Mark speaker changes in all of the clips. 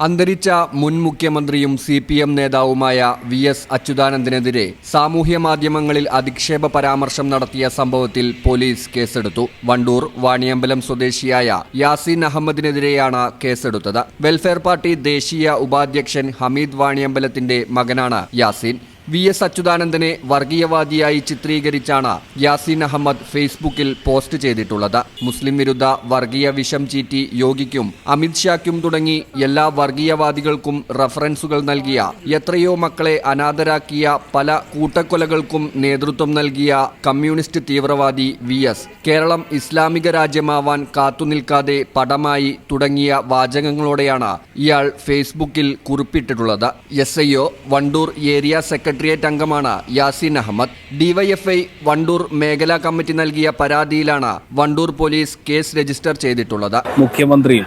Speaker 1: അന്തരിച്ച മുൻ മുഖ്യമന്ത്രിയും സി പി എം നേതാവുമായ വി എസ് അച്യുതാനന്ദനെതിരെ സാമൂഹ്യ മാധ്യമങ്ങളിൽ അധിക്ഷേപ പരാമർശം നടത്തിയ സംഭവത്തിൽ പോലീസ് കേസെടുത്തു. വണ്ടൂർ വാണിയമ്പലം സ്വദേശിയായ യാസീൻ അഹമ്മദിനെതിരെയാണ് കേസെടുത്തത്. വെൽഫെയർ പാർട്ടി ദേശീയ ഉപാധ്യക്ഷൻ ഹമീദ് വാണിയമ്പലത്തിന്റെ മകനാണ് യാസീൻ. വി എസ് അച്യുതാനന്ദനെ വർഗീയവാദിയായി ചിത്രീകരിച്ചാണ് യാസീൻ അഹമ്മദ് ഫേസ്ബുക്കിൽ പോസ്റ്റ് ചെയ്തിട്ടുള്ളത്. മുസ്ലിം വിരുദ്ധ വർഗീയ വിഷം ചീറ്റി യോഗിക്കും അമിത്ഷായ്ക്കും തുടങ്ങി എല്ലാ വർഗീയവാദികൾക്കും റഫറൻസുകൾ നൽകിയ എത്രയോ മക്കളെ അനാഥരാക്കിയ പല കൂട്ടക്കൊലകൾക്കും നേതൃത്വം നൽകിയ കമ്മ്യൂണിസ്റ്റ് തീവ്രവാദി വി എസ്. കേരളം ഇസ്ലാമിക രാജ്യമാവാൻ കാത്തുനിൽക്കാതെ പടമായി തുടങ്ങിയ വാചകങ്ങളോടെയാണ് ഇയാൾ ഫേസ്ബുക്കിൽ കുറിപ്പിട്ടിട്ടുള്ളത്. S I Wandoor area secretariat അംഗമാണ് യാസിൻ അഹമ്മദ്. ഡിവൈഎഫ്ഐ വണ്ടൂർ മേഖലാ കമ്മിറ്റി നൽകിയ പരാതിയിലാണ് വണ്ടൂർ പോലീസ് കേസ് രജിസ്റ്റർ ചെയ്തിട്ടുള്ളത്.
Speaker 2: മുഖ്യമന്ത്രിയും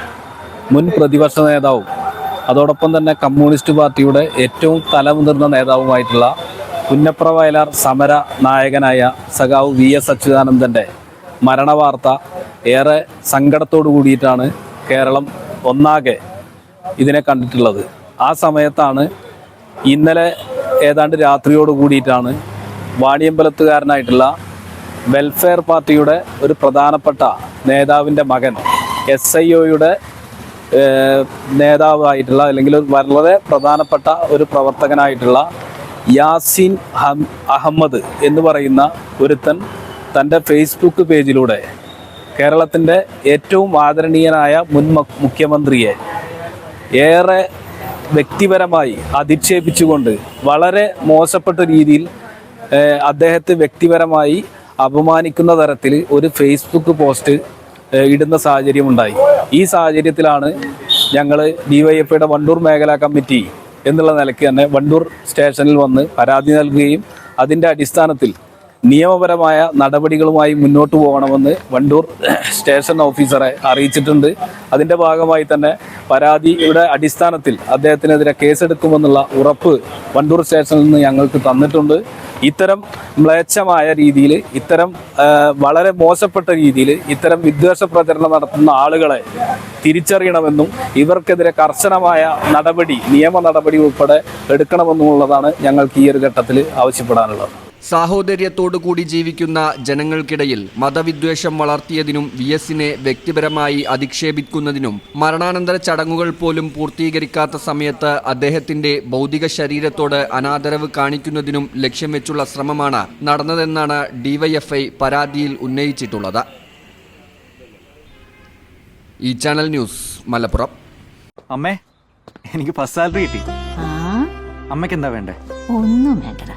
Speaker 2: മുൻ പ്രതിപക്ഷ നേതാവും അതോടൊപ്പം തന്നെ കമ്മ്യൂണിസ്റ്റ് പാർട്ടിയുടെ ഏറ്റവും തലമുതിർന്ന നേതാവുമായിട്ടുള്ള പുന്നപ്ര വയലാർ സമര നായകനായ സഖാവ് വി എസ് അച്യുതാനന്ദന്റെ മരണവാർത്ത ഏറെ സങ്കടത്തോടു കൂടിയിട്ടാണ് കേരളം ഒന്നാകെ ഇതിനെ കണ്ടിട്ടുള്ളത്. ആ സമയത്താണ് ഇന്നലെ ഏതാണ്ട് രാത്രിയോട് കൂടിയിട്ടാണ് വാണിയമ്പലത്തുകാരനായിട്ടുള്ള വെൽഫെയർ പാർട്ടിയുടെ ഒരു പ്രധാനപ്പെട്ട നേതാവിന്റെ മകൻ എസ് ഐ ഒയുടെ നേതാവായിട്ടുള്ള അല്ലെങ്കിൽ വളരെ പ്രധാനപ്പെട്ട ഒരു പ്രവർത്തകനായിട്ടുള്ള യാസിൻ അഹമ്മദ് എന്ന് പറയുന്ന ഒരുത്തൻ തന്റെ ഫേസ്ബുക്ക് പേജിലൂടെ കേരളത്തിന്റെ ഏറ്റവും ആദരണീയനായ മുൻ മുഖ്യമന്ത്രിയെ ഏറെ വ്യക്തിപരമായി അധിക്ഷേപിച്ചുകൊണ്ട് വളരെ മോശപ്പെട്ട രീതിയിൽ അദ്ദേഹത്തെ വ്യക്തിപരമായി അപമാനിക്കുന്ന തരത്തിൽ ഒരു ഫേസ്ബുക്ക് പോസ്റ്റ് ഇടുന്ന സാഹചര്യം ഉണ്ടായി ഈ സാഹചര്യത്തിലാണ് ഞങ്ങൾ ഡിവൈഎഫ്ഐയുടെ വണ്ടൂർ മേഖലാ കമ്മിറ്റി എന്നുള്ള നിലയ്ക്ക് തന്നെ വണ്ടൂർ സ്റ്റേഷനിൽ വന്ന് പരാതി നൽകുകയും അതിന്റെ അടിസ്ഥാനത്തിൽ നിയമപരമായ നടപടികളുമായി മുന്നോട്ട് പോകണമെന്ന് വണ്ടൂർ സ്റ്റേഷൻ ഓഫീസറെ അറിയിച്ചിട്ടുണ്ട്. അതിന്റെ ഭാഗമായി തന്നെ പരാതിയുടെ അടിസ്ഥാനത്തിൽ അദ്ദേഹത്തിനെതിരെ കേസെടുക്കുമെന്നുള്ള ഉറപ്പ് വണ്ടൂർ സ്റ്റേഷനിൽ നിന്ന് ഞങ്ങൾക്ക് തന്നിട്ടുണ്ട്. ഇത്തരം മ്ലേച്ഛമായ രീതിയിൽ ഇത്തരം വളരെ മോശപ്പെട്ട രീതിയിൽ ഇത്തരം വിദ്വേഷ പ്രചരണം നടത്തുന്ന ആളുകളെ തിരിച്ചറിയണമെന്നും ഇവർക്കെതിരെ കർശനമായ നടപടി നിയമ നടപടി ഉൾപ്പെടെ എടുക്കണമെന്നുള്ളതാണ് ഞങ്ങൾക്ക് ഈ ഒരു ഘട്ടത്തിൽ ആവശ്യപ്പെടാനുള്ളത്.
Speaker 1: സാഹോദര്യത്തോടു കൂടി ജീവിക്കുന്ന ജനങ്ങൾക്കിടയിൽ മതവിദ്വേഷം വളർത്തിയതിനും വി എസിനെ വ്യക്തിപരമായി അധിക്ഷേപിക്കുന്നതിനും മരണാനന്തര ചടങ്ങുകൾ പോലും പൂർത്തീകരിക്കാത്ത സമയത്ത് അദ്ദേഹത്തിന്റെ ഭൗതിക ശരീരത്തോട് അനാദരവ് കാണിക്കുന്നതിനും ലക്ഷ്യം വെച്ചുള്ള ശ്രമമാണ് നടന്നതെന്നാണ് ഡിവൈഎഫ്ഐ പരാതിയിൽ ഉന്നയിച്ചിട്ടുള്ളത്. ഈ ചാനൽ ന്യൂസ് മലപ്പുറം.
Speaker 3: അമ്മേ എനിക്ക് ഫസ്റ്റ് സാലറി കിട്ടി.
Speaker 4: ആ?
Speaker 3: അമ്മയ്ക്ക് എന്താ വേണ്ടേ?
Speaker 4: ഒന്നും വേണ്ടടാ.
Speaker 3: ആ